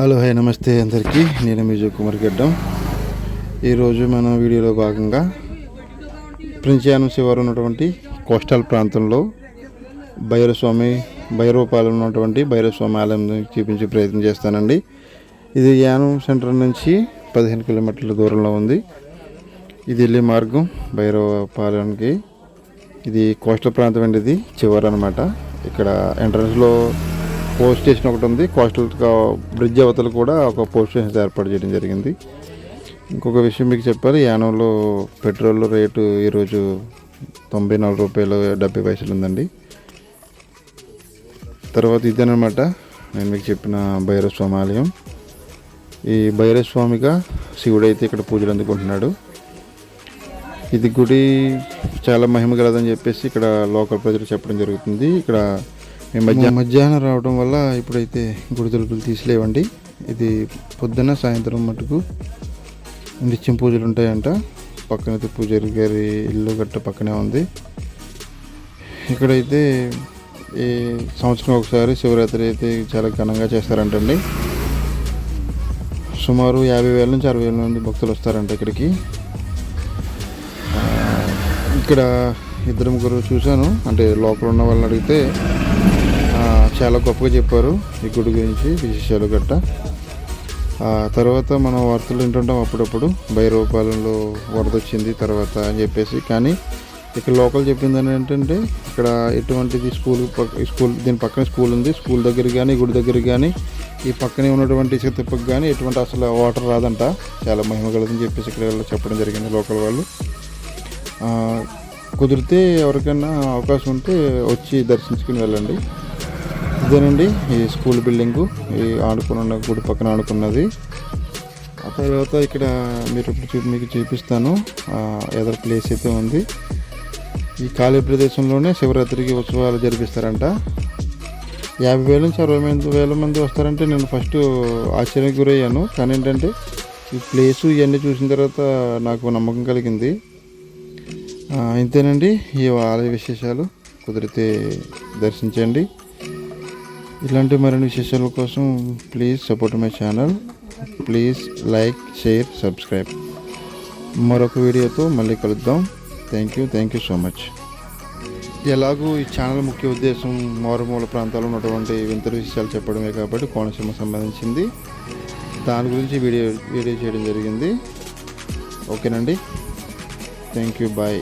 Hello hi నమస్తే అందరికీ. నేను మీ కుమార్ గడ్డం. ఈరోజు మన వీడియోలో భాగంగా ప్రిన్సియానం శివారు ఉన్నటువంటి కోస్టల్ ప్రాంతంలో భైరవస్వామి భైరవపాలెం ఉన్నటువంటి భైరవస్వామి ఆలయం చూపించే ప్రయత్నం చేస్తానండి. ఇది యానం సెంటర్ నుంచి పదిహేను కిలోమీటర్ల దూరంలో ఉంది. ఇది వెళ్ళే మార్గం భైరవపాలెంకి. ఇది కోస్టల్ ప్రాంతం అండి ఇది చివరి అనమాట ఇక్కడ ఎంట్రన్స్లో పోస్ట్ స్టేషన్ ఒకటి ఉంది. కోస్టల్ బ్రిడ్జ్ అవతల కూడా ఒక పోస్ట్ స్టేషన్ ఏర్పాటు చేయడం జరిగింది. ఇంకొక విషయం మీకు చెప్పాలి. యానంలో పెట్రోల్ రేటు ఈరోజు తొంభై నాలుగు రూపాయలు డెబ్బై పైసలు ఉందండి. తర్వాత ఇదేనమాట. నేను మీకు చెప్పిన భైరవ స్వామి ఆలయం ఈ భైరవ స్వామిగా శివుడైతే ఇక్కడ పూజలు అందుకుంటున్నాడు. ఇది గుడి చాలా మహిమ కలదని చెప్పేసి ఇక్కడ లోకల్ ప్రజలు చెప్పడం జరుగుతుంది. ఇక్కడ మేము మధ్యాహ్నం మధ్యాహ్నం రావడం వల్ల ఇప్పుడైతే గుడి తలుపులు తీసిలేవండి. ఇది పొద్దున్న సాయంత్రం మటుకు నిత్యం పూజలు ఉంటాయంట. పక్కనైతే పూజారి గారి ఇల్లు గట్ట పక్కనే ఉంది. ఇక్కడైతే ఈ సంవత్సరం ఒకసారి శివరాత్రి అయితే చాలా ఘనంగా చేస్తారంటండి. సుమారు యాభై వేల నుంచి అరవై వేల మంది భక్తులు వస్తారంట ఇక్కడికి. ఇక్కడ ఇద్దరు ముగ్గురు చూశాను. అంటే లోపల ఉన్న వాళ్ళని అడిగితే చాలా గొప్పగా చెప్పారు ఈ గుడి గురించి విశేషాలు గట్ట తర్వాత మనం వార్తలు వింటుంటాం అప్పుడప్పుడు. భైరవపాలెంలో వరద వచ్చింది తర్వాత అని చెప్పేసి. కానీ ఇక్కడ లోకల్ చెప్పింది ఏంటంటే ఇక్కడ ఎటువంటిది స్కూల్ పక్క స్కూల్ దీని పక్కన స్కూల్ ఉంది. స్కూల్ దగ్గర కానీ గుడి దగ్గర కానీ ఈ పక్కనే ఉన్నటువంటి ఇసుక తిప్పకు కానీ ఎటువంటి అసలు వాటర్ రాదంట. చాలా మహిమ కలదని చెప్పేసి ఇక్కడ చెప్పడం జరిగింది లోకల్ వాళ్ళు. కుదిరితే ఎవరికైనా అవకాశం ఉంటే వచ్చి దర్శించుకుని వెళ్ళండి. ఇదేనండి ఈ స్కూల్ బిల్డింగు. ఈ ఆడుకున్న గుడి పక్కన ఆడుకున్నది. ఆ తర్వాత ఇక్కడ మీరు మీకు చూపిస్తాను. ఎదర ప్లేస్ అయితే ఉంది. ఈ ఖాళీ ప్రదేశంలోనే శివరాత్రికి ఉత్సవాలు జరిపిస్తారంట. యాభై వేల నుంచి అరవై మంది వేల మంది వస్తారంటే నేను ఫస్ట్ ఆశ్చర్యానికి గురయ్యాను. కానీ ఏంటంటే ఈ ప్లేసు ఇవన్నీ చూసిన తర్వాత నాకు నమ్మకం కలిగింది. ఇంతేనండి. ఈ ఆలయ విశేషాలు. కుదిరితే దర్శించండి. ఇలాంటి మరిన్ని విశేషాల కోసం please support my channel please like share subscribe మరొక వీడియోతో మళ్ళీ కలుద్దాం. Thank you thank you so much ఎలాగూ ఈ ఛానల్ ముఖ్య ఉద్దేశం మారుమూల ప్రాంతాల్లో ఉన్నటువంటి వింత విషయాలు చెప్పడమే కాబట్టి కోనసీమ సంబంధించింది. దాని గురించి వీడియో వీడియో చేయడం జరిగింది. ఓకేనండి. Thank you bye